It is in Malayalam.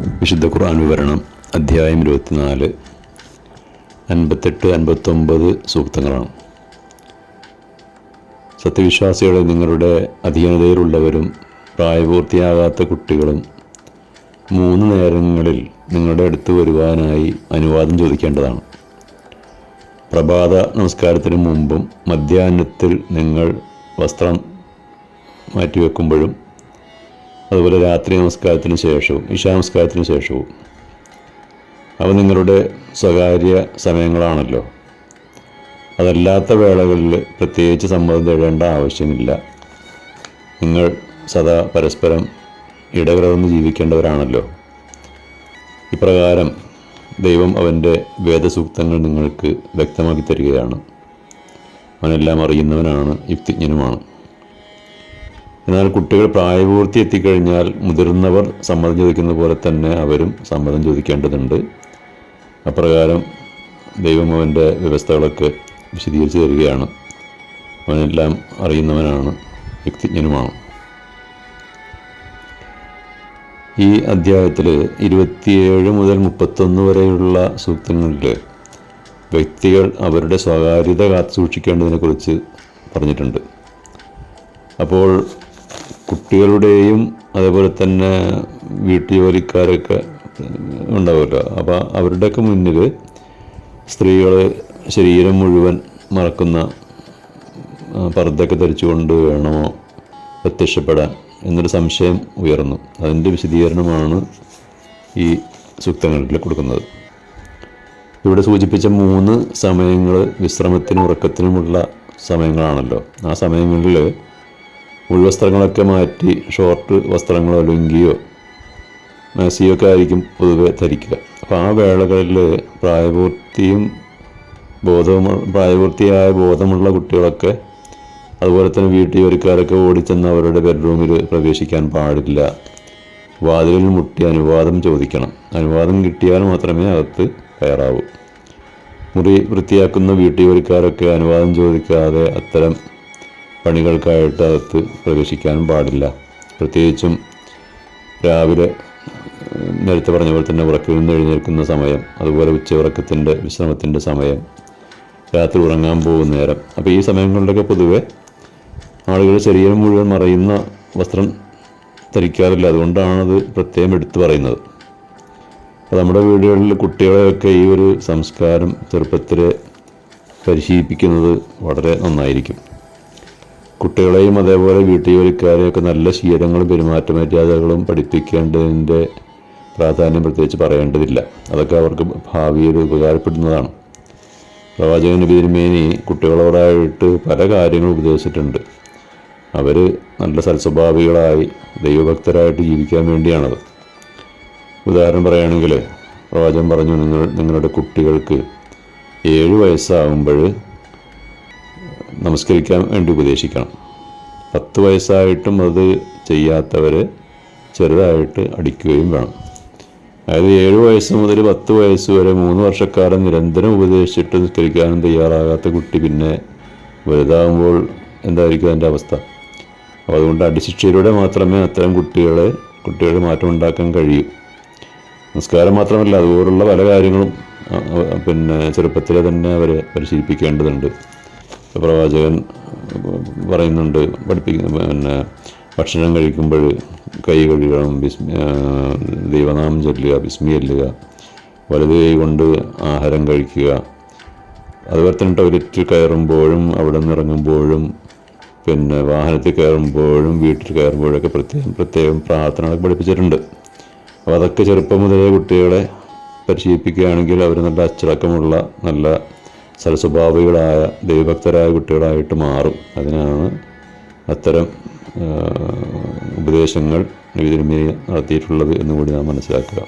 വിശുദ്ധ ഖുർആൻ വിവരണം അധ്യായം ഇരുപത്തിനാല് അൻപത്തെട്ട് അൻപത്തൊമ്പത് സൂക്തങ്ങളാണ്. സത്യവിശ്വാസികളെ നിങ്ങളുടെ അധീനതയിലുള്ളവരും പ്രായപൂർത്തിയാകാത്ത കുട്ടികളും മൂന്ന് നേരങ്ങളിൽ നിങ്ങളുടെ അടുത്ത് വരുവാനായി അനുവാദം ചോദിക്കേണ്ടതാണ്. പ്രഭാത നമസ്കാരത്തിന് മുമ്പും മധ്യാഹ്നത്തിൽ നിങ്ങൾ വസ്ത്രം മാറ്റിവെക്കുമ്പോഴും അതുപോലെ രാത്രി നമസ്കാരത്തിന് ശേഷവും ഇഷാനമസ്കാരത്തിന് ശേഷവും. അവ നിങ്ങളുടെ സ്വകാര്യ സമയങ്ങളാണല്ലോ. അതല്ലാത്ത വേളകളിൽ പ്രത്യേകിച്ച് സമ്മതം തേടേണ്ട ആവശ്യമില്ല. നിങ്ങൾ സദാ പരസ്പരം ഇടകലർന്ന് ജീവിക്കേണ്ടവരാണല്ലോ. ഇപ്രകാരം ദൈവം അവന്റെ വേദസൂക്തങ്ങൾ നിങ്ങൾക്ക് വ്യക്തമാക്കി തരികയാണ്. അവനെല്ലാം അറിയുന്നവനാണ് യുക്തിജ്ഞനുമാണ്. എന്നാൽ കുട്ടികൾ പ്രായപൂർത്തി എത്തിക്കഴിഞ്ഞാൽ മുതിർന്നവർ സമ്മതം ചോദിക്കുന്ന പോലെ തന്നെ അവരും സമ്മതം ചോദിക്കേണ്ടതുണ്ട്. അപ്രകാരം ദൈവം അവന്റെ വ്യവസ്ഥകളൊക്കെ വിശദീകരിച്ച് തരികയാണ്. അവനെല്ലാം അറിയുന്നവനാണ് വ്യക്തിജ്ഞനുമാണ്. ഈ അധ്യായത്തിൽ ഇരുപത്തിയേഴ് മുതൽ മുപ്പത്തൊന്ന് വരെയുള്ള സൂക്തങ്ങളിൽ വ്യക്തികൾ അവരുടെ സ്വകാര്യത കാത്തു സൂക്ഷിക്കേണ്ടതിനെക്കുറിച്ച് പറഞ്ഞിട്ടുണ്ട്. അപ്പോൾ കുട്ടികളുടെയും അതേപോലെ തന്നെ വീട്ടുജോലിക്കാരൊക്കെ ഉണ്ടാവുമല്ലോ. അപ്പോൾ അവരുടെയൊക്കെ മുന്നിൽ സ്ത്രീകൾ ശരീരം മുഴുവൻ മറക്കുന്ന പർദ്ദയൊക്കെ ധരിച്ചുകൊണ്ട് വേണമോ പ്രത്യക്ഷപ്പെടാൻ എന്നൊരു സംശയം ഉയർന്നു. അതിന്റെ വിശദീകരണമാണ് ഈ സൂക്തങ്ങളിൽ കൊടുക്കുന്നത്. ഇവിടെ സൂചിപ്പിച്ച മൂന്ന് സമയങ്ങൾ വിശ്രമത്തിനും ഉറക്കത്തിനുമുള്ള സമയങ്ങളാണല്ലോ. ആ സമയങ്ങളിൽ ഉൾവസ്ത്രങ്ങളൊക്കെ മാറ്റി ഷോർട്ട് വസ്ത്രങ്ങളോ ലുങ്കിയോ മാസിയോ ഒക്കെ ആയിരിക്കും പൊതുവെ ധരിക്കുക. അപ്പോൾ ആ വേളകളിൽ പ്രായപൂർത്തിയും ബോധവും പ്രായപൂർത്തിയായ ബോധമുള്ള കുട്ടികളൊക്കെ അതുപോലെ തന്നെ വീട്ടിൽ ഒരുക്കാരൊക്കെ ഓടിച്ചെന്ന് അവരുടെ ബെഡ്റൂമിൽ പ്രവേശിക്കാൻ പാടില്ല. വാതിലിൽ മുട്ടി അനുവാദം ചോദിക്കണം. അനുവാദം കിട്ടിയാൽ മാത്രമേ അകത്ത് കയറാവൂ. മുറി വൃത്തിയാക്കുന്ന വീട്ടിൽ ഒരുക്കാരൊക്കെ അനുവാദം ചോദിക്കാതെ അത്തരം പണികൾക്കായിട്ട് അകത്ത് പ്രവേശിക്കാനും പാടില്ല. പ്രത്യേകിച്ചും രാവിലെ നേരത്തെ പറഞ്ഞ പോലെ തന്നെ ഉറക്കിൽ നിന്ന് എഴുന്നേൽക്കുന്ന സമയം അതുപോലെ ഉച്ചയുറക്കത്തിന്റെ വിശ്രമത്തിന്റെ സമയം രാത്രി ഉറങ്ങാൻ പോകുന്ന നേരം. അപ്പോൾ ഈ സമയങ്ങളിലൊക്കെ പൊതുവെ ആളുകൾ ശരീരം മുഴുവൻ മറയുന്ന വസ്ത്രം ധരിക്കാറില്ല. അതുകൊണ്ടാണത് പ്രത്യേകം എടുത്തു പറയുന്നത്. അപ്പോൾ നമ്മുടെ വീടുകളിൽ കുട്ടികളെയൊക്കെ ഈ ഒരു സംസ്കാരം ചെറുപ്പത്തിൽ പരിശീലിപ്പിക്കുന്നത് വളരെ നന്നായിരിക്കും. കുട്ടികളെയും അതേപോലെ വീട്ടുജോലിക്കാരെയൊക്കെ നല്ല ശീലങ്ങളും പെരുമാറ്റ മര്യാദകളും പഠിപ്പിക്കേണ്ടതിന്റെ പ്രാധാന്യം പ്രത്യേകിച്ച് പറയേണ്ടതില്ല. അതൊക്കെ അവർക്ക് ഭാവിയിൽ ഉപകാരപ്പെടുന്നതാണ്. പ്രവാചകൻ നബി കുട്ടികളോടായിട്ട് പല കാര്യങ്ങളും ഉപദേശിച്ചിട്ടുണ്ട്. അവർ നല്ല സൽസ്വഭാവികളായി ദൈവഭക്തരായിട്ട് ജീവിക്കാൻ വേണ്ടിയാണത്. ഉദാഹരണം പറയുകയാണെങ്കിൽ പ്രവാചകൻ പറഞ്ഞു നിങ്ങൾ നിങ്ങളുടെ കുട്ടികൾക്ക് ഏഴ് വയസ്സാകുമ്പോൾ നമസ്കരിക്കാൻ വേണ്ടി ഉപദേശിക്കണം. പത്ത് വയസ്സായിട്ടും അത് ചെയ്യാത്തവർ ചെറുതായിട്ട് അടിക്കുകയും വേണം. അതായത് ഏഴ് വയസ്സ് മുതൽ പത്ത് വയസ്സ് വരെ മൂന്ന് വർഷക്കാലം നിരന്തരം ഉപദേശിച്ചിട്ട് നിസ്കരിക്കാനും തയ്യാറാകാത്ത കുട്ടി പിന്നെ വലുതാകുമ്പോൾ എന്തായിരിക്കും അതിന്റെ അവസ്ഥ? അപ്പോൾ അതുകൊണ്ട് അടിശിക്ഷയിലൂടെ മാത്രമേ അത്തരം കുട്ടികളെ കുട്ടികളെ മാറ്റം ഉണ്ടാക്കാൻ കഴിയൂ. നിസ്കാരം മാത്രമല്ല അതുപോലുള്ള പല കാര്യങ്ങളും പിന്നെ ചെറുപ്പത്തിലെ തന്നെ അവരെ പരിശീലിപ്പിക്കേണ്ടതുണ്ട്. പ്രവാചകൻ പറയുന്നുണ്ട് പഠിപ്പിക്കുന്ന പിന്നെ ഭക്ഷണം കഴിക്കുമ്പോൾ കൈ കഴുകണം ബിസ്മി ദൈവനാമം ചൊല്ലുക ബിസ്മി ചൊല്ലുക വലത് കൈ കൊണ്ട് ആഹാരം കഴിക്കുക. അതുപോലെ തന്നെ ടോയ്ലറ്റിൽ കയറുമ്പോഴും അവിടെ നിന്ന് ഇറങ്ങുമ്പോഴും പിന്നെ വാഹനത്തിൽ കയറുമ്പോഴും വീട്ടിൽ കയറുമ്പോഴൊക്കെ പ്രത്യേകം പ്രത്യേകം പ്രാർത്ഥനകളൊക്കെ പഠിപ്പിച്ചിട്ടുണ്ട്. അപ്പോൾ അതൊക്കെ ചെറുപ്പം മുതലേ കുട്ടികളെ പരിശീലിപ്പിക്കുകയാണെങ്കിൽ അവർ നല്ല അച്ചടക്കമുള്ള നല്ല സൽസ്വഭാവികളായ ദൈവഭക്തരായ കുട്ടികളായിട്ട് മാറും. അതിനാണ് അത്തരം ഉപദേശങ്ങൾ നബി തിരുമേനി നടത്തിയിട്ടുള്ളത് എന്നുകൂടി നാം മനസ്സിലാക്കുക.